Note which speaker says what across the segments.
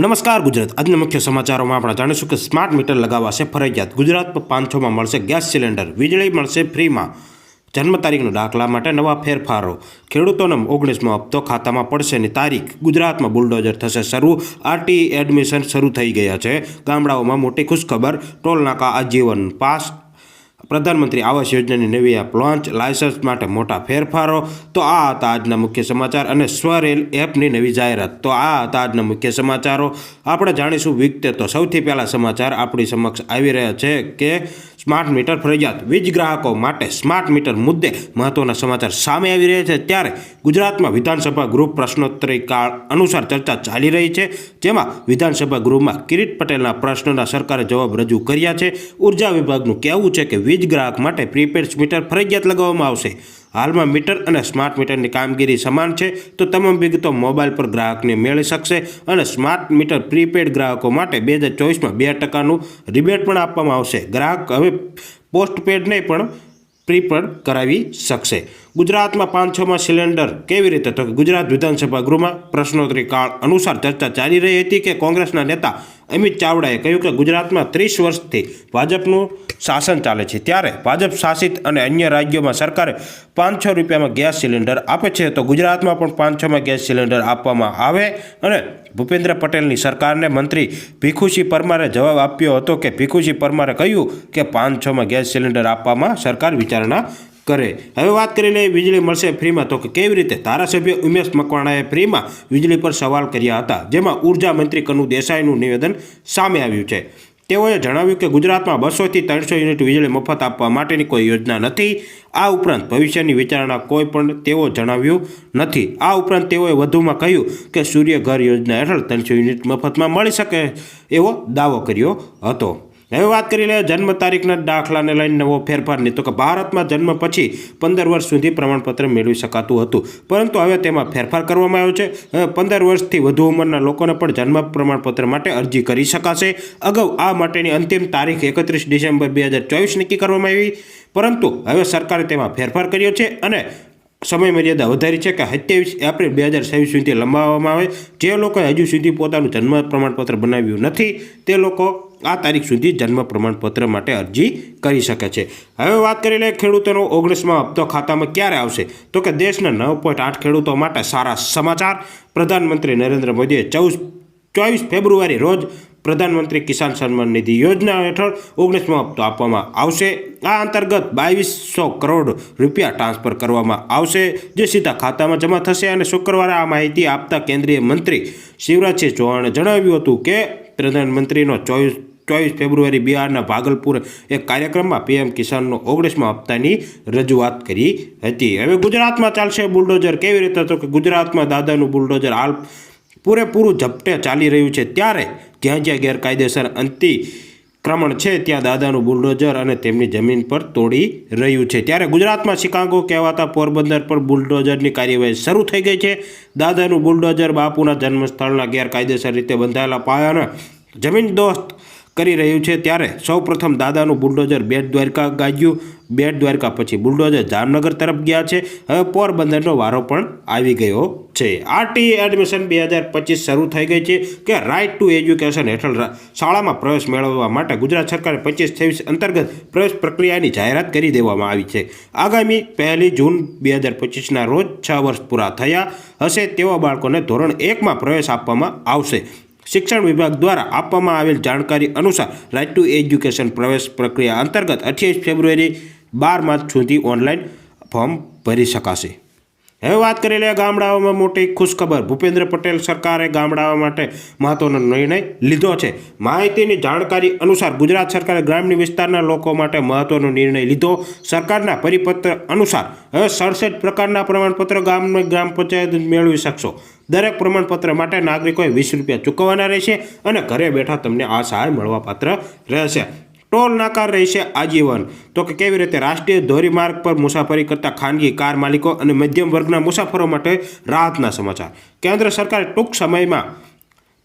Speaker 1: નમસ્કાર ગુજરાત. આજના મુખ્ય સમાચારોમાં આપણે જાણીશું કે સ્માર્ટ મીટર લગાવાશે ફરજિયાત. ગુજરાતમાં પાંચસોમાં મળશે ગેસ સિલિન્ડર. વીજળી મળશે ફ્રીમાં. જન્મ તારીખના દાખલા માટે નવા ફેરફારો. ખેડૂતોને ઓગણીસમો હપ્તો ખાતામાં પડશેની તારીખ. ગુજરાતમાં બુલડોઝર થશે શરૂ. આરટી એડમિશન શરૂ થઈ ગયા છે. ગામડાઓમાં મોટી ખુશખબર. ટોલ નાકા આજીવન પાસ પ્રધાનમંત્રી આવાસ યોજનાની નવી એપ લોન્ચ, લાયસન્સ માટે મોટા ફેરફારો. તો આ હતા આજના મુખ્ય સમાચાર અને સ્વરેલ એપની નવી જાહેરાત. તો આ હતા આજના મુખ્ય સમાચારો. આપણે જાણીશું વિગતે તો સૌથી પહેલાં સમાચાર આપણી સમક્ષ આવી રહ્યા છે કે સ્માર્ટ મીટર ફરજિયાત. વીજ ગ્રાહકો માટે સ્માર્ટ મીટર મુદ્દે મહત્વના સમાચાર સામે આવી રહ્યા છે. ત્યારે ગુજરાતમાં વિધાનસભા ગૃહ પ્રશ્નોત્તરી કાળ અનુસાર ચર્ચા ચાલી રહી છે. જેમાં વિધાનસભા ગૃહમાં કિરીટ પટેલના પ્રશ્નના સરકારે જવાબ રજૂ કર્યા છે. ઊર્જા વિભાગનું કહેવું છે કે વીજ ગ્રાહક માટે પ્રીપેડ મીટર ફરજિયાત લગાવવામાં આવશે. હાલમાં મીટર અને સ્માર્ટ મીટરની કામગીરી સમાન છે, તો તમામ વિગતો મોબાઈલ પર ગ્રાહકને મેળવી શકશે અને સ્માર્ટ મીટર પ્રીપેડ ગ્રાહકો માટે બે હજાર ચોવીસમાં બે ટકાનું રિબેટ પણ આપવામાં આવશે. ગ્રાહક હવે પોસ્ટપેડ નહીં, પણ પ્રીપેડ કરાવી શકશે. ગુજરાતમાં પાંચસોમાં સિલિન્ડર કેવી રીતે તો ગુજરાત વિધાનસભા ગૃહમાં પ્રશ્નોત્તરી કાળ અનુસાર ચર્ચા ચાલી રહી હતી કે કોંગ્રેસના નેતા અમિત ચાવડાએ કહ્યું કે ગુજરાતમાં ત્રીસ વર્ષથી ભાજપનું શાસન ચાલે છે. ત્યારે ભાજપ શાસિત અને અન્ય રાજ્યોમાં સરકારે પાંચસો રૂપિયામાં ગેસ સિલિન્ડર આપે છે તો ગુજરાતમાં પણ પાંચસોમાં ગેસ સિલિન્ડર આપવામાં આવે અને ભૂપેન્દ્ર પટેલની સરકારને મંત્રી ભીખુસિંહ પરમારે જવાબ આપ્યો હતો કે ભીખુસિંહ પરમારે કહ્યું કે પાંચસોમાં ગેસ સિલિન્ડર આપવામાં સરકાર વિચારણા કરે. હવે વાત કરી લઈએ વીજળી મળશે ફ્રીમાં. તો કેવી રીતે? ધારાસભ્ય ઉમેશ મકવાણાએ ફ્રીમાં વીજળી પર સવાલ કર્યા હતા, જેમાં ઊર્જા મંત્રી કનુ દેસાઈનું નિવેદન સામે આવ્યું છે. તેઓએ જણાવ્યું કે ગુજરાતમાં બસોથી ત્રણસો યુનિટ વીજળી મફત આપવા માટેની કોઈ યોજના નથી. આ ઉપરાંત ભવિષ્યની વિચારણા કોઈ પણ તેઓ જણાવ્યું નથી. આ ઉપરાંત તેઓએ વધુમાં કહ્યું કે સૂર્ય ઘર યોજના હેઠળ ત્રણસો યુનિટ મફતમાં મળી શકે એવો દાવો કર્યો હતો. હવે વાત કરી લઈએ જન્મ તારીખના દાખલાને લઈને નવો ફેરફારની તો કે ભારતમાં જન્મ પછી પંદર વર્ષ સુધી પ્રમાણપત્ર મેળવી શકાતું હતું. પરંતુ હવે તેમાં ફેરફાર કરવામાં આવ્યો છે. પંદર વર્ષથી વધુ ઉંમરના લોકોને પણ જન્મ પ્રમાણપત્ર માટે અરજી કરી શકાશે. અગાઉ આ માટેની અંતિમ તારીખ એકત્રીસ ડિસેમ્બર બે હજાર ચોવીસ નક્કી કરવામાં આવી. પરંતુ હવે સરકારે તેમાં ફેરફાર કર્યો છે અને સમય મર્યાદા વધારી છે કે સત્યાવીસ એપ્રિલ બે હજાર છવ્વીસ સુધી લંબાવવામાં આવે. જે લોકોએ હજુ સુધી પોતાનું જન્મ પ્રમાણપત્ર બનાવ્યું નથી, તે લોકો આ તારીખ સુધી જન્મ પ્રમાણપત્ર માટે અરજી કરી શકે છે. હવે વાત કરી લઈએ ખેડૂતોનો ઓગણીસમાં હપ્તો ખાતામાં ક્યારે આવશે? તો કે દેશના નવ પોઈન્ટ આઠ ખેડૂતો માટે સારા સમાચાર. પ્રધાનમંત્રી નરેન્દ્ર મોદીએ ચૌદ, ચોવીસ ફેબ્રુઆરી રોજ પ્રધાનમંત્રી કિસાન સન્માન નિધિ યોજના હેઠળ ઓગણીસમો હપ્તો આપવામાં આવશે. આ અંતર્ગત બાવીસો કરોડ રૂપિયા ટ્રાન્સફર કરવામાં આવશે, જે સીધા ખાતામાં જમા થશે અને શુક્રવારે આ માહિતી આપતા કેન્દ્રીય મંત્રી શિવરાજસિંહ ચૌહાણે જણાવ્યું હતું કે, પ્રધાનમંત્રીનો ચોવીસ ચોવીસ ફેબ્રુઆરી બિહારના ભાગલપુર એક કાર્યક્રમમાં પીએમ કિસાનનો ઓગણીસમા હપ્તાની રજૂઆત કરી હતી. હવે ગુજરાતમાં ચાલશે બુલડોઝર. કેવી રીતે? તો કે ગુજરાતમાં દાદાનું બુલડોઝર હાલ પૂરેપૂરું ઝપટે ચાલી રહ્યું છે. ત્યારે જ્યાં જ્યાં ગેરકાયદેસર અંતિક્રમણ છે, ત્યાં દાદાનું બુલડોઝર અને તેમની જમીન પર તોડી રહ્યું છે. ત્યારે ગુજરાતમાં શિકાગો કહેવાતા પોરબંદર પર બુલડોઝરની કાર્યવાહી શરૂ થઈ ગઈ છે. દાદાનું બુલડોઝર બાપુના જન્મસ્થળના ગેરકાયદેસર રીતે બંધાયેલા પાયાના જમીન દોસ્ત કરી રહ્યું છે ત્યારે સૌપ્રથમ દાદાનું બુલડોઝર બેટ દ્વારકા ગાજ્યું. બેટ દ્વારકા પછી બુલડોઝર જામનગર તરફ ગયા છે. હવે પોરબંદરનો વારો પણ આવી ગયો છે. આરટી એડમિશન બે હજાર પચીસ શરૂ થઈ ગઈ છે કે રાઇટ ટુ એજ્યુકેશન હેઠળ શાળામાં પ્રવેશ મેળવવા માટે ગુજરાત સરકારે પચીસ છવ્વીસ અંતર્ગત પ્રવેશ પ્રક્રિયાની જાહેરાત કરી દેવામાં આવી છે. આગામી પહેલી જૂન બે હજાર પચીસના રોજ છ વર્ષ પૂરા થયા હશે તેવા બાળકોને ધોરણ એકમાં પ્રવેશ આપવામાં આવશે. શિક્ષણ વિભાગ દ્વારા આપવામાં આવેલ જાણકારી અનુસાર રાઇટ ટુ એજ્યુકેશન પ્રવેશ પ્રક્રિયા અંતર્ગત અઠ્યાવીસ ફેબ્રુઆરી બાર માર્ચ સુધી ઓનલાઈન ફોર્મ ભરી શકાશે. હવે વાત કરી લઈએ ગામડાઓમાં મોટી ખુશખબર. ભૂપેન્દ્ર પટેલ સરકારે ગામડાઓ માટે મહત્વનો નિર્ણય લીધો છે. માહિતીની જાણકારી અનુસાર ગુજરાત સરકારે ગ્રામીણ વિસ્તારના લોકો માટે મહત્વનો નિર્ણય લીધો. સરકારના પરિપત્ર અનુસાર હવે સડસઠ પ્રકારના પ્રમાણપત્ર ગામની ગ્રામ પંચાયત મેળવી શકશો. દરેક પ્રમાણપત્ર માટે નાગરિકોએ વીસ રૂપિયા ચૂકવવાના રહેશે અને ઘરે બેઠા તમને આ સહાય મળવાપાત્ર રહેશે. ટોલ નાકા રહેશે આજીવન. તો કે કેવી રીતે રાષ્ટ્રીય ધોરીમાર્ગ પર મુસાફરી કરતા ખાનગી કાર માલિકો અને મધ્યમ વર્ગના મુસાફરો માટે રાહતના સમાચાર. કેન્દ્ર સરકારે ટૂંક સમયમાં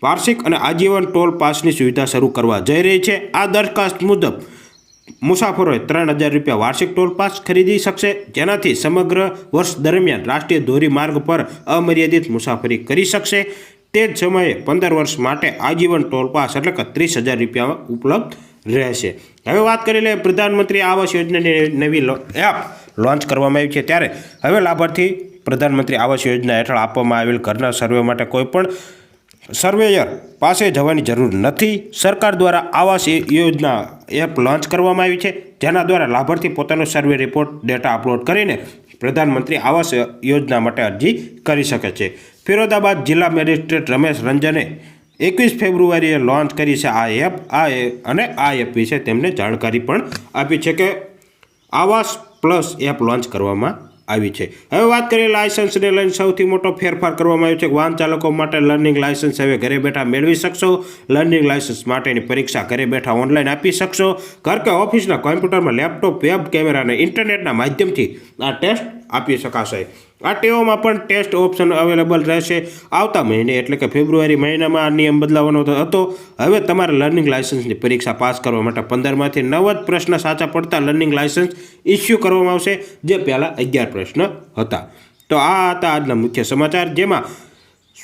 Speaker 1: વાર્ષિક અને આજીવન ટોલ પાસની સુવિધા શરૂ કરવા જઈ રહી છે. આ દરખાસ્ત મુજબ મુસાફરોએ ત્રણ હજાર રૂપિયા વાર્ષિક ટોલ પાસ ખરીદી શકશે, જેનાથી સમગ્ર વર્ષ દરમિયાન રાષ્ટ્રીય ધોરીમાર્ગ પર અમર્યાદિત મુસાફરી કરી શકશે. તે જ સમયે પંદર વર્ષ માટે આજીવન ટોલ પાસ એટલે કે ત્રીસ હજાર રૂપિયા ઉપલબ્ધ રહેશે. હવે વાત કરી લઈએ પ્રધાનમંત્રી આવાસ યોજનાની નવી એપ લોન્ચ કરવામાં આવી છે. ત્યારે હવે લાભાર્થી પ્રધાનમંત્રી આવાસ યોજના હેઠળ આપવામાં આવેલ ઘરના સર્વે માટે કોઈપણ સર્વેયર પાસે જવાની જરૂર નથી. સરકાર દ્વારા આવાસ યોજના એપ લોન્ચ કરવામાં આવી છે. જેના દ્વારા લાભાર્થી પોતાનો સર્વે રિપોર્ટ, ડેટા અપલોડ કરીને પ્રધાનમંત્રી આવાસ યોજના માટે અરજી કરી શકે છે. ફિરોદાબાદ જિલ્લા મેજિસ્ટ્રેટ રમેશ રંજને એકવીસ ફેબ્રુઆરીએ લોન્ચ કરી છે આ એપ, આ અને આ એપ વિશે તેમને જાણકારી પણ આપી છે કે આવાસ પ્લસ એપ લોન્ચ કરવામાં આવી છે. હવે વાત કરીએ લાયસન્સને લઈને સૌથી મોટો ફેરફાર કરવામાં આવ્યો છે. વાહન ચાલકો માટે લર્નિંગ લાયસન્સ હવે ઘરે બેઠા મેળવી શકશો. લર્નિંગ લાયસન્સ માટેની પરીક્ષા ઘરે બેઠા ઓનલાઈન આપી શકશો. ઘર કે ઓફિસના કોમ્પ્યુટરમાં લેપટોપ, વેબ કેમેરા અને ઇન્ટરનેટના માધ્યમથી આ ટેસ્ટ આપી શકાશે. આ ટેઓમાં પણ ટેસ્ટ ઓપ્શન અવેલેબલ રહેશે. આવતા મહિને એટલે કે ફેબ્રુઆરી મહિનામાં આ નિયમ બદલાવાનો હતો. હવે તમારે લર્નિંગ લાયસન્સની પરીક્ષા પાસ કરવા માટે પંદરમાંથી નવ જ પ્રશ્ન સાચા પડતા લર્નિંગ લાયસન્સ ઇસ્યુ કરવામાં આવશે, જે પહેલાં અગિયાર પ્રશ્ન હતા. તો આ હતા આજના મુખ્ય સમાચાર, જેમાં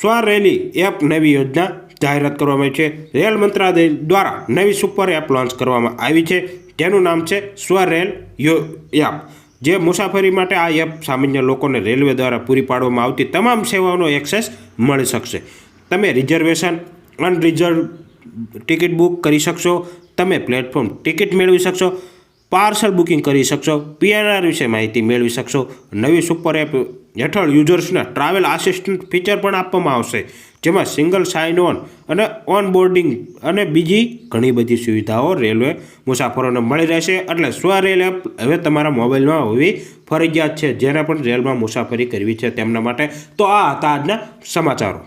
Speaker 1: સ્વરેલી એપ નવી યોજના જાહેરાત કરવામાં આવી છે. રેલ મંત્રાલય દ્વારા નવી સુપર એપ લોન્ચ કરવામાં આવી છે. જેનું નામ છે સ્વરેલ યો એપ. જે મુસાફરી માટે આ એપ સામાન્ય લોકોને રેલવે દ્વારા પૂરી પાડવામાં આવતી તમામ સેવાઓનો એક્સેસ મળી શકશે. તમે રિઝર્વેશન, અનરિઝર્વ ટિકિટ બુક કરી શકશો, તમે પ્લેટફોર્મ ટિકિટ મેળવી શકશો પાર્સલ બુકિંગ કરી શકશો પીએનઆર વિશે માહિતી મેળવી શકશો, નવી સુપર એપ હેઠળ યુઝર્સને ટ્રાવેલ આસિસ્ટન્ટ ફીચર પણ આપવામાં આવશે, જેમાં સિંગલ સાઇન ઓન અને ઓન બોર્ડિંગ અને બીજી ઘણી બધી સુવિધાઓ રેલવે મુસાફરોને મળી રહેશે. એટલે સ્વ રેલ એપ હવે તમારા મોબાઈલમાં હોવી ફરજિયાત છે. જેને પણ રેલમાં મુસાફરી કરવી છે તેમના માટે. તો આ હતા આજના સમાચારો.